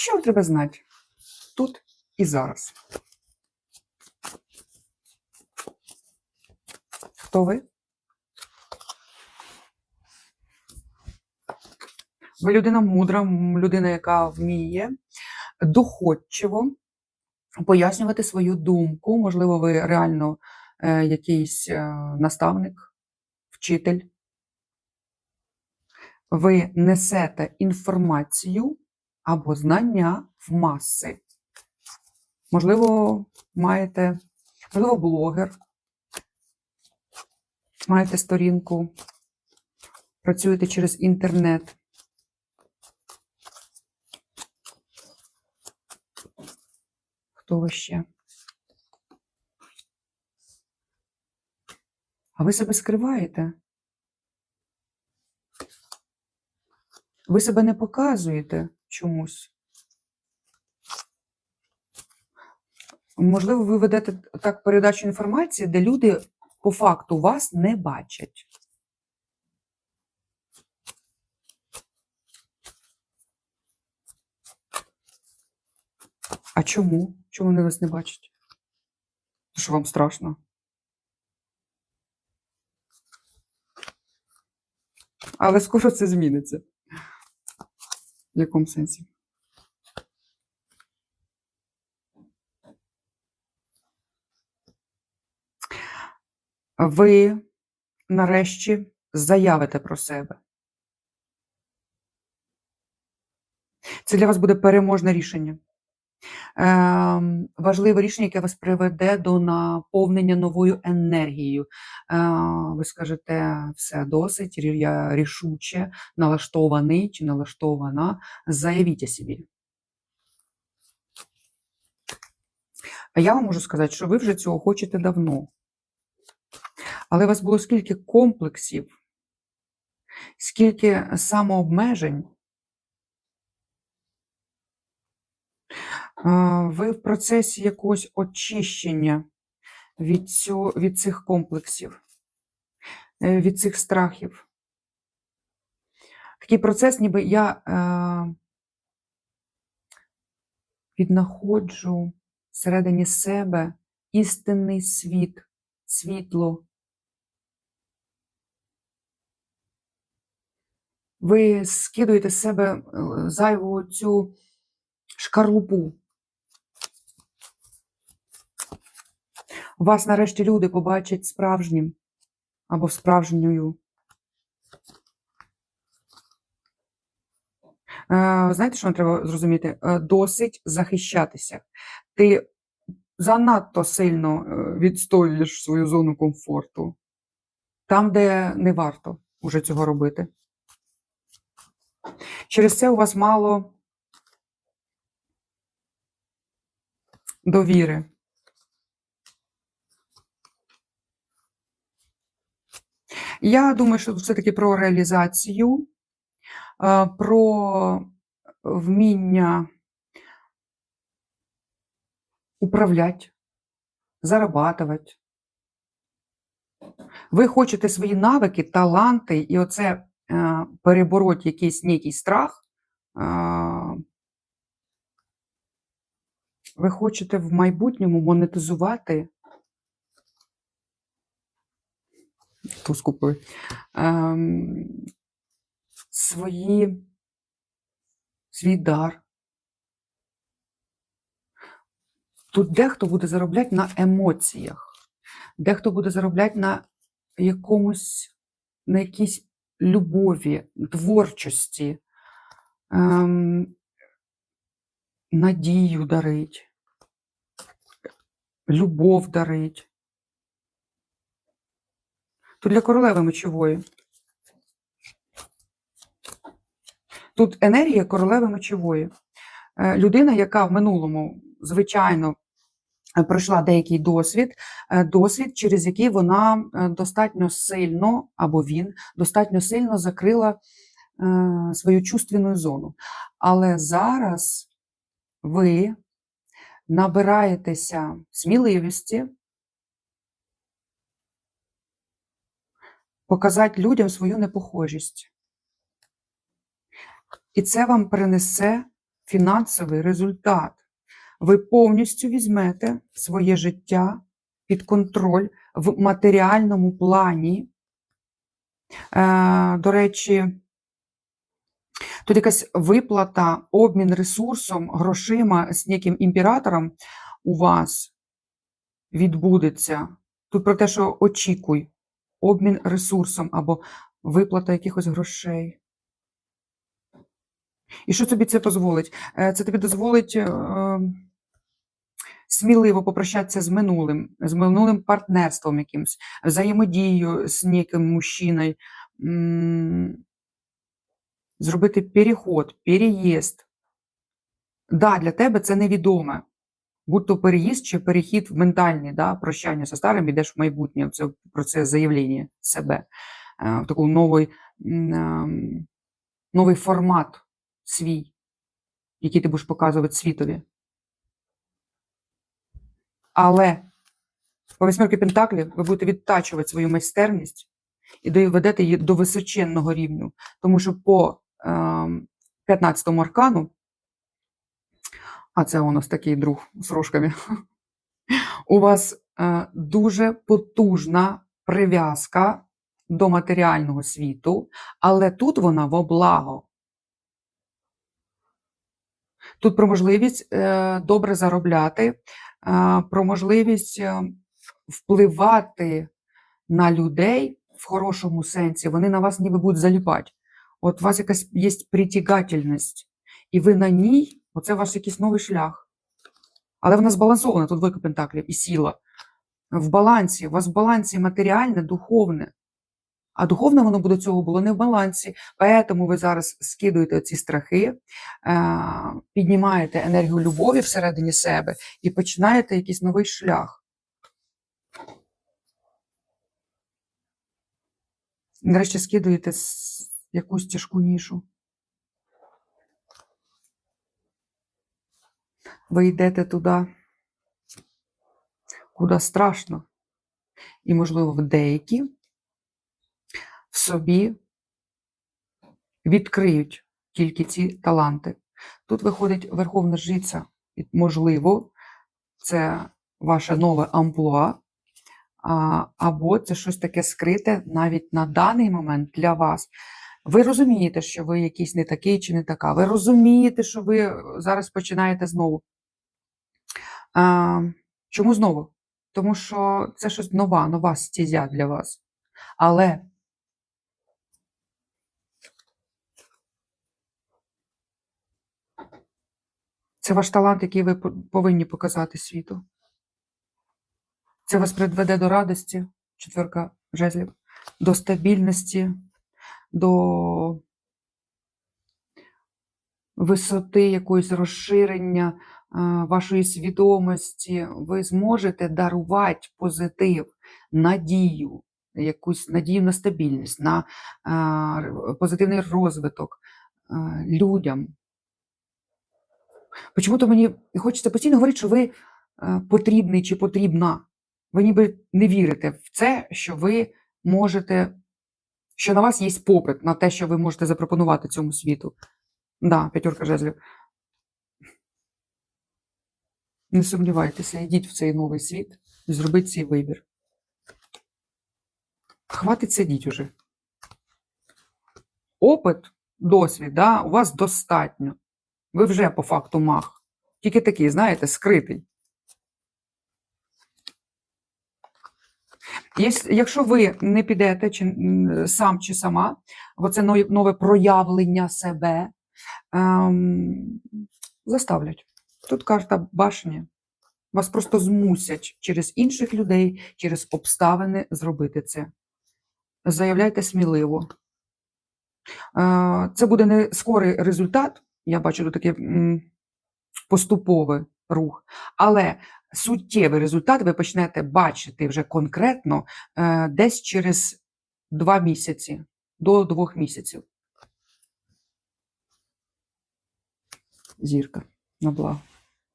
Що треба знати тут і зараз? Хто ви? Ви людина мудра, людина, яка вміє доходчиво пояснювати свою думку. Можливо, ви реально е, якийсь е, наставник, вчитель. Ви несете інформацію або знання в маси. Можливо, маєте, можливо, блогер, маєте сторінку, працюєте через інтернет. Хто ви ще? А ви себе скриваєте? Ви себе не показуєте чомусь. Можливо, ви ведете так передачу інформації, де люди по факту вас не бачать. А чому? Чому вони вас не бачать? Що вам страшно? Але скоро це зміниться. В якому сенсі? Ви нарешті заявите про себе. Це для вас буде переможне рішення. Ем, важливе рішення, яке вас приведе до наповнення новою енергією. Е, ви скажете, все досить, я рішуче налаштований чи налаштована, заявіть о собі. Я вам можу сказати, що ви вже цього хочете давно. Але у вас було скільки комплексів, скільки самообмежень. А, Ви в процесі якогось очищення від, цього, від цих комплексів, е, від цих страхів. Такий процес, ніби я е, віднаходжу всередині себе істинний світ, світло. Ви скидуєте з себе е, зайву цю шкарлупу. Вас нарешті люди побачать справжнім або справжньою. Е, Знаєте, що вам треба зрозуміти? Е, Досить захищатися. Ти занадто сильно е, відстоюєш свою зону комфорту, там, де не варто уже цього робити. Через це у вас мало довіри. Я думаю, що все-таки про реалізацію, е, про вміння управляти, зарабатувати. Ви хочете свої навики, таланти, і оце е, перебороть якийсь некий страх. е, Ви хочете в майбутньому монетизувати туз купив, ем, свої, свій дар. Тут дехто буде заробляти на емоціях, дехто буде заробляти на якомусь, на якійсь любові, творчості, ем, надію дарить, любов дарить. Тут для королеви мечової. Тут енергія королеви мечової. Е, Людина, яка в минулому, звичайно, е, пройшла деякий досвід, е, досвід, через який вона достатньо сильно, або він достатньо сильно закрила свою чувственну зону. Але зараз ви набираєтеся сміливості, показати людям свою непохожість. І це вам принесе фінансовий результат. Ви повністю візьмете своє життя під контроль в матеріальному плані. Е, до речі, тут якась виплата, обмін ресурсом, грошима з неким імператором у вас відбудеться. Тут про те, що очікуй, обмін ресурсом або виплата якихось грошей. І що тобі це дозволить? Е, Це тобі дозволить е, сміливо попрощатися з минулим, з минулим партнерством якимось, взаємодією з неким мужчиною, зробити переход, переїзд. Да, для тебе це невідоме. Будь то переїзд чи перехід в ментальний, да, прощання зі старим, йдеш в майбутнє. Це процес заявлення себе, е, в такий новий, ем, новий формат свій, який ти будеш показувати світові. Але по восьмерки Пентаклів ви будете відтачувати свою майстерність і доведете її до височенного рівню. Тому що по ем, 15-му аркану, а це у нас такий друг з рожками, у вас е, дуже потужна прив'язка до матеріального світу, але тут вона во благо. Тут про можливість е, добре заробляти, е, про можливість впливати на людей в хорошому сенсі. Вони на вас ніби будуть заліпати. От у вас якась є притягательність, і ви на ній, оце ваш якийсь новий шлях. Але вона збалансована, тут двойка пентаклів і сила. В балансі, у вас в балансі матеріальне, духовне. А духовне воно до цього було не в балансі. Тому ви зараз скидуєте ці страхи, е, піднімаєте енергію любові всередині себе і починаєте якийсь новий шлях. Нарешті скидуєте якусь тяжку нішу. Ви йдете туди, куди страшно. І, можливо, в деякі в собі відкриють тільки ці таланти. Тут виходить Верховна Жриця, і, можливо, це ваше нове амплуа, або це щось таке скрите навіть на даний момент для вас. Ви розумієте, що ви якийсь не такий чи не така. Ви розумієте, що ви зараз починаєте знову. А, чому знову? Тому що це щось нова, нова стезя для вас. Але це ваш талант, який ви повинні показати світу. Це вас приведе до радості, четверка жезлів, до стабільності, до висоти якоїсь розширення вашої свідомості. Ви зможете дарувати позитив, надію, якусь надію на стабільність, на позитивний розвиток людям. Чому-то мені хочеться постійно говорити, що ви потрібний чи потрібна. Ви ніби не вірите в це, що ви можете, що на вас є попит на те, що ви можете запропонувати цьому світу. Да, п'ятерка жезлів. Не сумнівайтеся, йдіть в цей новий світ і зробіть цей вибір. Хватить сидіть уже. Опит, досвід, да, у вас достатньо. Ви вже по факту мах. Тільки такий, знаєте, скритий. Якщо ви не підете чи, сам чи сама, бо це нове, проявлення себе, ем, заставлять. Тут карта башні. Вас просто змусять через інших людей, через обставини зробити це. Заявляйте сміливо. Е, Це буде не скорий результат. Я бачу тут такий поступовий рух, але суттєвий результат ви почнете бачити вже конкретно е, десь через два місяці, до двох місяців. Зірка на благо.